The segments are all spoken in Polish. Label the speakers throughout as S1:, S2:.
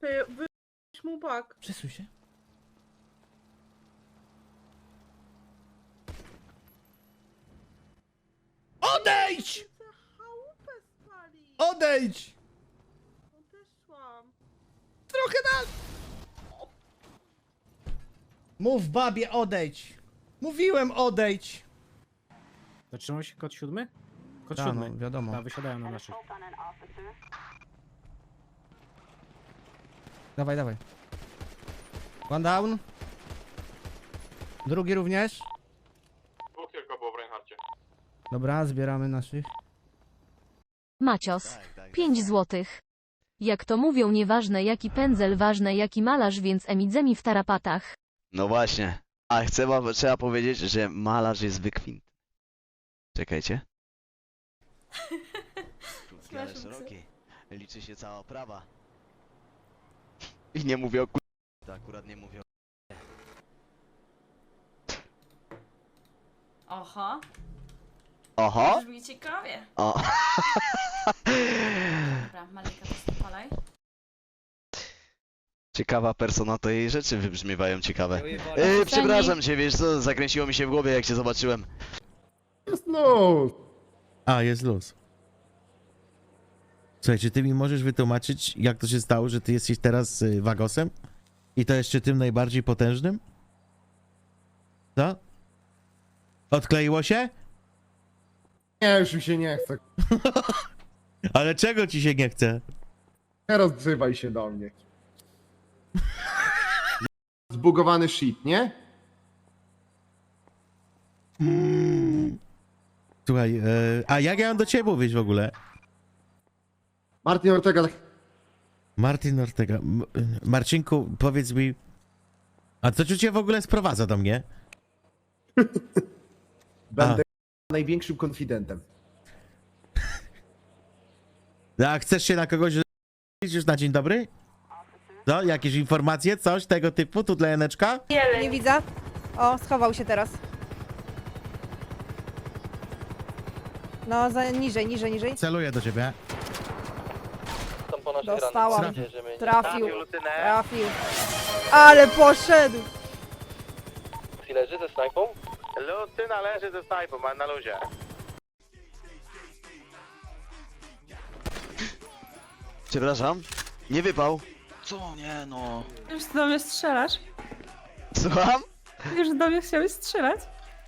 S1: Ty, wyjść mu bak.
S2: Przesuń się. Odejdź!
S1: Za chałupę spali.
S2: Odejdź!
S1: Odeszłam.
S2: Trochę na... Mów babie, odejdź! Mówiłem odejdź!
S3: Zatrzymał się kod siódmy? Kod
S2: Tak,
S3: siódmy.
S2: no, wiadomo.
S3: Tak, wysiadają na naszych.
S2: Dawaj, dawaj. One down. Drugi również.
S4: Dwóch tylko było w Reinhardcie.
S2: Dobra, zbieramy naszych.
S5: Macios. 5 złotych. Jak to mówią, nieważne jaki pędzel, ważne jaki malarz, więc emidzemi w tarapatach.
S6: No właśnie. A trzeba, trzeba powiedzieć, że malarz jest wykwint. Czekajcie. Krótki, ale szeroki. Liczy się cała oprawa. I nie mówię o ku... To akurat nie mówię o
S7: Oho,
S6: Oho!
S7: brzmi ciekawie.
S6: O!
S7: Dobra, Malika, postopalaj.
S6: Ciekawa persona, to jej rzeczy wybrzmiewają ciekawe. Yy, przepraszam cię, wiesz co, zakręciło mi się w głowie jak cię zobaczyłem.
S8: No,
S2: A, jest luz. Słuchaj, czy ty mi możesz wytłumaczyć, jak to się stało, że ty jesteś teraz y, Wagosem? I to jeszcze tym najbardziej potężnym? Co? Odkleiło się?
S8: nie, już mi się nie chce.
S2: Ale czego ci się nie chce?
S8: Nie rozzywaj się do mnie. Zbugowany shit, nie?
S2: Słuchaj, e, a jak ja mam do ciebie mówić w ogóle?
S8: Martin Ortega tak...
S2: Martin Ortega. M- Marcinku, powiedz mi. A co cię w ogóle sprowadza do mnie?
S8: Będę największym konfidentem.
S2: A chcesz się na kogoś już na dzień dobry? Co? Jakieś informacje? Coś tego typu? Tu dla Janeczka?
S9: Nie widzę. O, schował się teraz. No, za, niżej, niżej, niżej.
S2: Celuję do ciebie.
S9: Dostałam. Trafił. Trafił. Ale poszedł.
S4: Leży ze snajpą? Lucyna leży ze snajpą, ma na luzie.
S6: Przepraszam. Nie wypał. Co? Nie no.
S7: Już do mnie strzelasz?
S6: Słucham?
S7: Już do mnie chciałeś strzelać?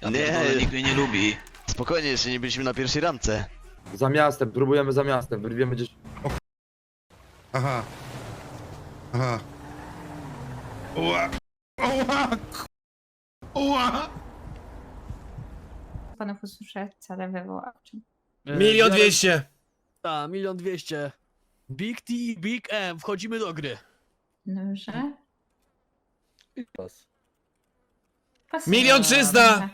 S6: Nie, nikt mnie nie lubi. Spokojnie, jeszcze nie byliśmy na pierwszej ramce.
S10: Za miastem, próbujemy za miastem, wyrwiemy gdzieś.
S8: Aha. Aha.
S7: Panów usłyszę cele wywoławczym.
S3: Milion dwieście!
S10: Tak, milion dwieście. Big T, Big M, wchodzimy do gry.
S7: Dobrze.
S3: Milion trzysta!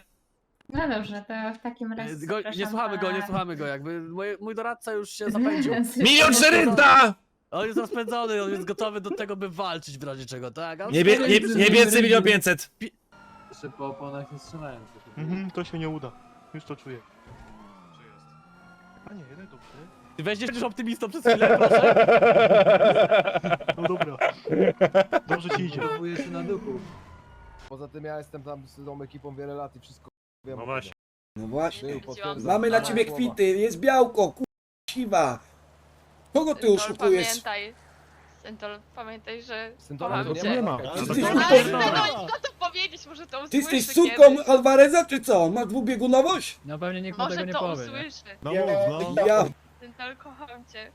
S7: No dobrze, to w takim razie
S10: Go, nie
S7: zapraszam
S10: słuchamy go, nie
S7: pana-
S10: słuchamy go, jakby mój, mój doradca już się zapędził.
S3: Milion czterysta!
S10: On jest rozpędzony, on jest gotowy do tego, by walczyć w razie czego, tak? A-
S3: Niebie, nie, niebiescy milion pięćset!
S10: Jeszcze po oponach nie strzelają.
S4: Mhm, to się nie uda. Już to czuję. A nie, jeden dobrze.
S10: Ty weźmiesz też optymistą przez chwilę, proszę.
S4: No dobra. Dobrze ci idzie.
S10: Próbuję się na duchu.
S8: Poza tym ja jestem tam z tą ekipą wiele lat i wszystko wiem.
S4: No właśnie.
S11: No właśnie. Mamy na ciebie kwity, jest białko, ku... siwa. Kogo ty oszukujesz?
S7: Pamiętaj, Syntol, pamiętaj, że
S8: Syntola
S7: kocham
S8: to
S7: cię.
S8: nie ma.
S11: Ty
S8: To
S11: jesteś
S8: tak-
S11: córką,
S7: No to powiedzieć, może to
S11: ty
S7: usłyszy
S11: jesteś córką
S7: kiedyś.
S11: Alvareza, czy co? Ma dwubiegunowość?
S10: No pewnie nikt
S7: Może to usłyszy.
S4: No mów, no.
S11: Ja,
S7: Syntol, kocham cię.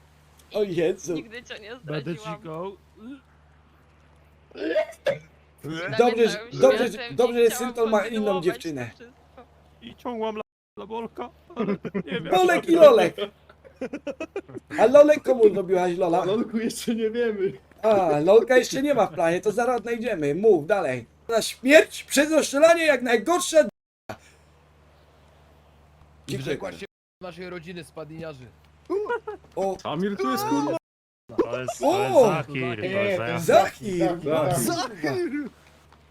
S11: o Jezu.
S7: Nigdy cię nie zdradziłam.
S11: Dobrze,
S7: Zamieszałem
S11: dobrze,
S7: światem i
S11: dobrze, że
S7: chciałam
S11: Syntol ma inną
S7: kontynuować
S11: dziewczynę.
S7: to wszystko.
S4: I ciągłam la, la bolka, ale nie wiem.
S11: Lolek i Lolek. A Lolek komu zrobiłaś Lola?
S8: Lolku jeszcze nie wiemy.
S11: A, Lolka jeszcze nie ma w planie, to zaraz znajdziemy. Mów dalej. Na śmierć przez rozstrzelanie jak najgorsza d***a. Dziękuję bardzo.
S10: naszej rodziny spadiniarzy.
S11: O,
S3: Amir tu jest kurwa.
S4: To jest,
S11: O!
S4: Zakir, to jest
S11: Zachir!
S8: Zachir.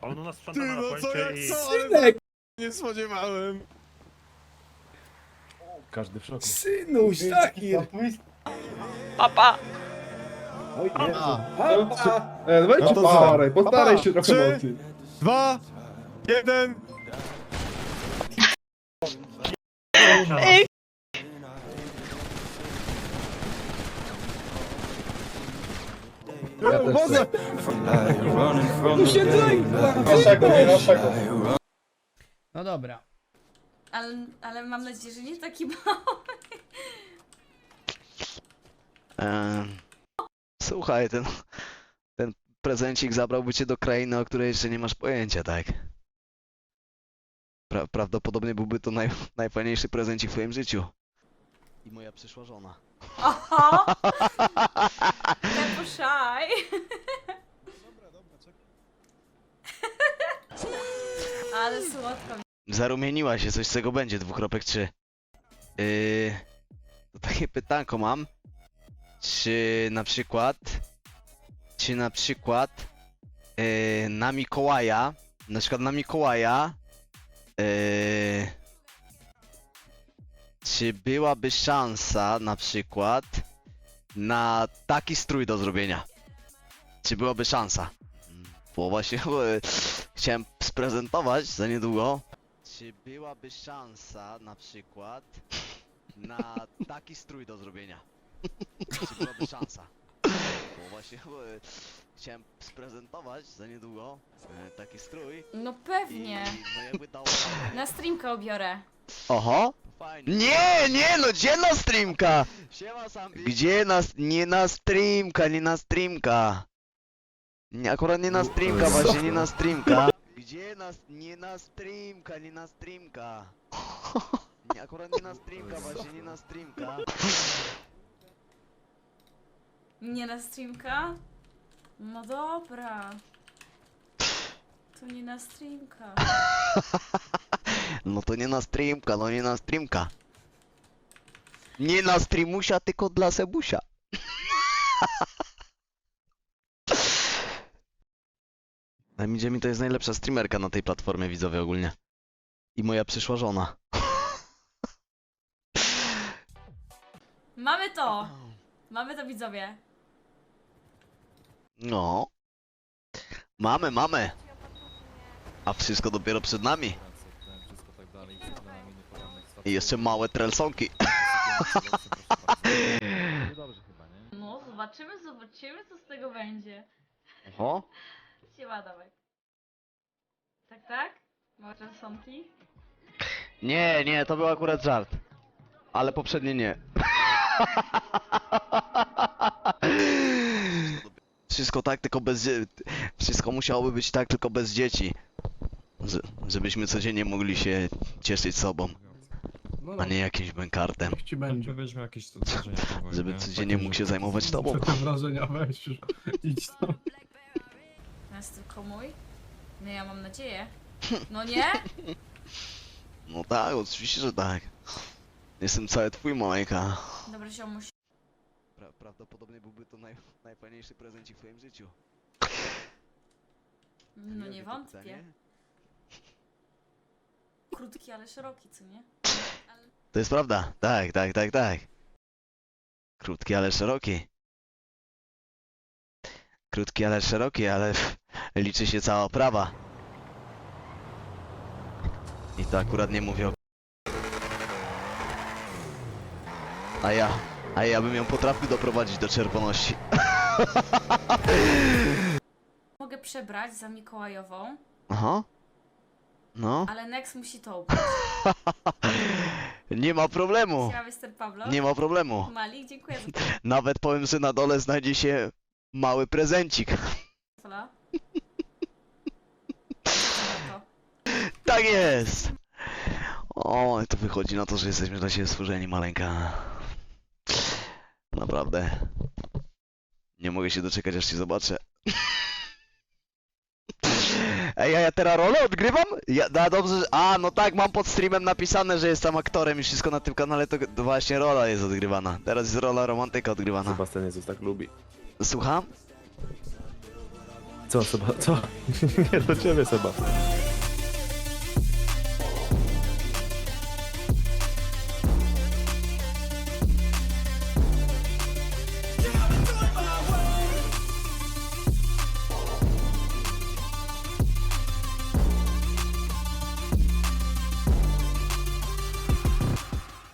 S4: On u nas sprząta na pońcie i...
S11: Synek,
S3: Nie spodziewałem.
S8: Każdy w szoku.
S11: synuś, Zachir!
S7: Papa!
S11: Oj. Papa!
S3: E, weź
S2: No to postaraj,
S3: postaraj się trochę mocniej. Dwa, jeden.
S8: Ja też
S11: się dzwoni!
S10: No dobra.
S7: Ale, ale mam nadzieję, że nie taki mały.
S6: Em, słuchaj, ten, ten prezencik zabrałby cię do krainy, o której jeszcze nie masz pojęcia, tak? Pra, prawdopodobnie byłby to naj, najfajniejszy prezencik w twoim życiu. I moja przyszła żona.
S7: Oho!
S6: Zarumieniła się, coś z tego będzie, dwukropek trzy. Yy, to takie pytanko mam. Czy na przykład, czy na przykład yy, na Mikołaja, na przykład na Mikołaja, yy, czy byłaby szansa na przykład na taki strój do zrobienia? Czy byłaby szansa? Bo właśnie e, chciałem sprezentować za niedługo. Czy byłaby szansa na przykład na taki strój do zrobienia? Czy byłaby szansa? Bo właśnie e, chciałem sprezentować za niedługo e, taki strój
S7: No
S6: i
S7: pewnie.
S6: no jakby dało radę.
S7: Na streamkę obiorę.
S6: Oho! Nie, nie, no gdzie na streamka? Gdzie na, nie na streamka, nie na streamka. Nie, akurat nie na streamka, właśnie nie na streamka. Gdzie na, nie na streamka, nie na streamka. Nie, akurat nie na streamka, właśnie nie na streamka.
S7: Nie na streamka? No dobra. To nie na streamka.
S6: No to nie na streamka, no nie na streamka. Nie na streamusia, tylko dla Sebusia. Na Midzie mi to jest najlepsza streamerka na tej platformie widzowie ogólnie. I moja przyszła żona.
S7: Mamy to! Mamy to widzowie.
S6: No. Mamy, mamy. A wszystko dopiero przed nami. I jeszcze małe trelsonki.
S7: No, zobaczymy, zobaczymy co z tego będzie.
S6: Oho.
S7: Siema, dawaj. Tak, tak? Małe transonki.
S6: Nie, nie, to był akurat żart. Ale poprzednie nie. Wszystko tak, tylko bez dzie- Wszystko musiałoby być tak, tylko bez dzieci. Z- żebyśmy codziennie mogli się cieszyć sobą,
S10: No,
S6: a nie jakimś bękartem.
S10: ci będzie.
S3: Weźmy jakieś wrażenia.
S6: Żeby codziennie mógł się zajmować tobą.
S10: wrażenia weź już. Idź tam.
S7: Mój? No ja mam nadzieję. No nie?
S6: No tak, oczywiście, że tak. Jestem cały twój, maleńka.
S7: Dobra, ziomuś.
S6: Pra- prawdopodobnie byłby to naj- najfajniejszy prezencik w twoim życiu.
S7: No nie wątpię. Krótki, ale szeroki, co nie?
S6: To jest prawda. Tak, tak, tak, tak. Krótki, ale szeroki. Krótki, ale szeroki, ale liczy się cała oprawa. I to akurat nie mówię o... A ja, a ja bym ją potrafił doprowadzić do czerwoności.
S7: Mogę przebrać za Mikołajową,
S6: Aha. No.
S7: ale Nex musi to ubrać.
S6: Nie ma problemu.
S7: Ja Mr. Pablo.
S6: Nie ma problemu.
S7: Malik, dziękuję za
S6: Nawet powiem, że na dole znajdzie się mały prezencik.
S7: to. to.
S6: Tak jest! O, to wychodzi na to, że jesteśmy dla siebie stworzeni, maleńka. Naprawdę. Nie mogę się doczekać, aż cię zobaczę. Ej, a ja teraz rolę odgrywam? Ja, dobrze, że- a no tak, mam pod streamem napisane, że jestem aktorem i wszystko na tym kanale, to, to właśnie rola jest odgrywana. Teraz jest rola romantyka odgrywana.
S3: Sebastian Jezus tak lubi.
S6: Słucham?
S3: Co, Seba, co? Nie do ciebie, Seba.